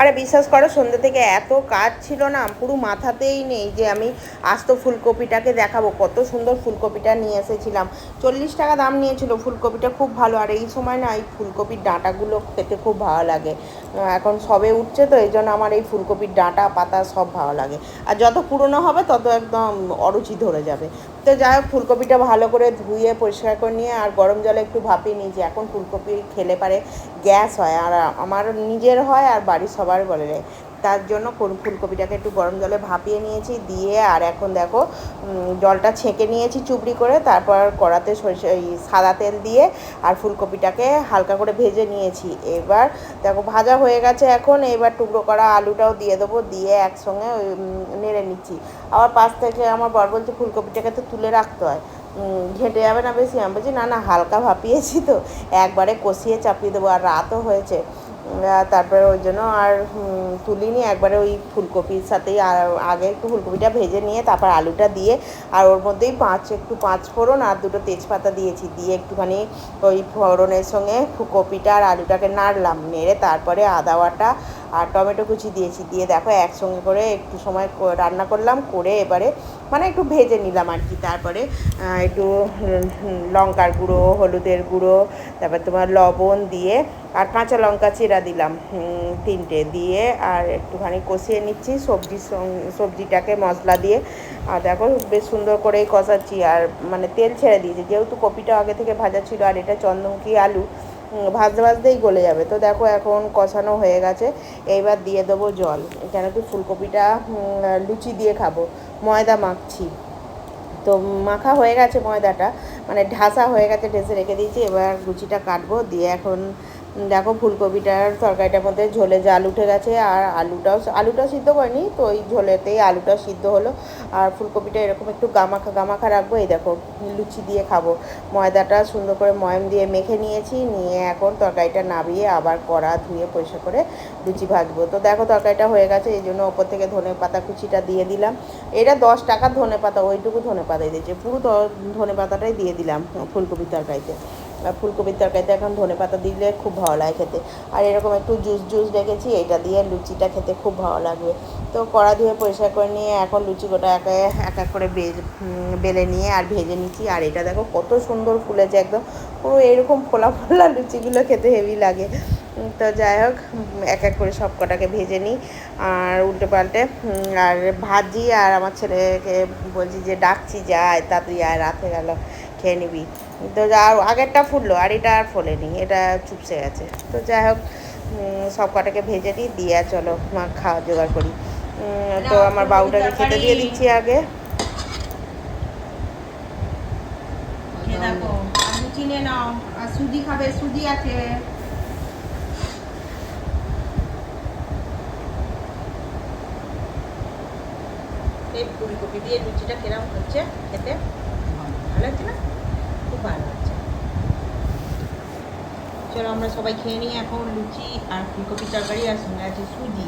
আরে বিশ্বাস করো, সন্ধ্যে থেকে এত কাজ ছিল না, পুরো মাথাতেই নেই যে আমি আস্ত ফুলকপিটাকে দেখাবো। কত সুন্দর ফুলকপিটা নিয়ে এসেছিলাম। চল্লিশ টাকা দাম নিয়েছিল ফুলকপিটা, খুব ভালো। আর এই সময় না, এই ফুলকপির ডাঁটাগুলো খেতে খুব ভালো লাগে। এখন সবে উঠছে তো, এই জন্য আমার এই ফুলকপির ডাঁটা, পাতা সব ভালো লাগে। আর যত পুরনো হবে, তত একদম অরুচি ধরে যাবে। তো যাই হোক, ফুলকপিটা ভালো করে ধুয়ে, পরিষ্কার করে নিয়ে, আর গরম জলে একটু ভাপিয়ে নিয়েছি। এখন ফুলকপি খেলে পারে, গ্যাস হয়। আর আমার নিজের হয়, আর বাড়ির সবার বলে তার জন্য ফুল- ফুলকপিটাকে একটু গরম জলে ভাপিয়ে নিয়েছি, দিয়ে আর এখন দেখো জলটা ছেঁকে নিয়েছি চুবড়ি করে, তারপর কড়াতে সরিষা সাদা তেল দিয়ে আর ফুলকপিটাকে হালকা করে ভেজে নিয়েছি। এবার দেখো, ভাজা হয়ে গেছে এখন, এবার টুকরো করা আলুটাও দিয়ে দেবো, দিয়ে একসঙ্গে নেড়ে নিচ্ছি। আবার পাশ থেকে আমার বর বলছে, ফুলকপিটাকে তো তুলে রাখতে হয়। ঘেঁটে যাবে না বেশি? আমি বলছি, না না, হালকা ভাপিয়েছি তো। একবারে কষিয়ে চাপিয়ে দেবো, আর রাতও হয়েছে। তারপরে ওই জন্য আর তুলিনি, একবারে ওই ফুলকপির সাথেই আগে একটু ফুলকপিটা ভেজে নিয়ে তারপর আলুটা দিয়ে, আর ওর মধ্যেই পাঁচ, একটু পাঁচ ফোড়ন আর দুটো তেজপাতা দিয়েছি, দিয়ে একটুখানি ওই ফোড়নের সঙ্গে ফুলকপিটা আর আলুটাকে নাড়লাম, নেড়ে তারপরে আদা বাটা আর টমেটো কুচি দিয়েছি, দিয়ে দেখো একসঙ্গে করে একটু সময় রান্না করলাম, করে এবারে মানে একটু ভেজে নিলাম আর কি, তারপরে একটু লঙ্কার গুঁড়ো, হলুদের গুঁড়ো, তারপর তোমার লবণ দিয়ে, আর কাঁচা লঙ্কা চিরা দিলাম তিনটে দিয়ে, আর একটুখানি কষিয়ে নিচ্ছি সঙ্গে সবজিটাকে মশলা দিয়ে। আর দেখো, বেশ সুন্দর করেই কষাচ্ছি, আর মানে তেল ছেড়ে দিয়েছি, যেহেতু কপিটা আগে থেকে ভাজা ছিল, আর এটা চন্দ্রমুখী আলু ভাজতে ভাজতেই গলে যাবে। তো দেখো এখন কষানো হয়ে গেছে। এইবার দিয়ে দেবো জল। কেন কি ফুলকপিটা লুচি দিয়ে খাব। ময়দা মাখছি। তো মাখা হয়ে গেছে ময়দাটা। মানে ঢাসা হয়ে গেছে, ঢেসে রেখে দিয়েছি। এবার লুচিটা কাটবো। দিয়ে এখন দেখো ফুলকপিটার তরকারিটার মধ্যে ঝোলে জাল উঠে গেছে আর আলুটাও আলুটাও সিদ্ধ করিনি, তো ওই ঝোলেতেই আলুটা সিদ্ধ হলো। আর ফুলকপিটা এরকম একটু গামাখা গামাখা রাখব, এই দেখো লুচি দিয়ে খাব। ময়দাটা সুন্দর করে ময়ম দিয়ে মেখে নিয়েছি, নিয়ে এখন তরকারিটা নাবিয়ে আবার কড়া ধুয়ে পরিষ্কার করে লুচি ভাজবো। তো দেখো তরকারিটা হয়ে গেছে, এই জন্য ওপর থেকে ধনে পাতা কুচিটা দিয়ে দিলাম। এটা দশ টাকার ধনে পাতা, ওইটুকু ধনে পাতাই দিয়েছে, পুরো ধনে পাতাটাই দিয়ে দিলাম ফুলকপির তরকারিতে। ফুলকপির তরকারিতে এখন ধনে পাতা দিলে খুব ভালো লাগে খেতে। আর এরকম একটু জুস জুস রেখেছি এটা দিয়ে লুচিটা খেতে খুব ভালো লাগবে। তো কড়া ধুয়ে পরিষ্কার করে নিয়ে এখন লুচি গোটা এক এক এক করে বেলে নিয়ে আর ভেজে নিচ্ছি। আর এটা দেখো কত সুন্দর ফুলেছে একদম। পুরো এরকম ফোলা ফোলা লুচিগুলো খেতে হেভি লাগে। তো যাই হোক এক এক করে সব কটাকে ভেজে নিই। আর উল্টে পাল্টে আর ভাজি, আর আমার ছেলেকে বলছি যে, ডাকছি যায় তাড়াতাড়ি আয়, রাত গেল। খেয়ে নিবি। তো যা আগেরটা ফুটলো আর এটা আর ফোলেনি এটা চুপসে গেছে। তো যাই হোক সব কটাকে ভেজে দিই দিয়ে চলো মা খাওয়া জোগাড় করি। তো আমার বাবুটাকে খেতে দিয়ে দিচ্ছি আগে। আর নাও আর সুজি খাবে সুজি আছে। এই ফুলকপি দিয়ে লুচিটা কিরম হচ্ছে খেতে? ভালো লাগছে না খুব ভালো লাগছে চলো আমরা সবাই খেয়ে নিই এখন লুচি আর ফুলকপি তরকারি আর সঙ্গে আছে সুজি।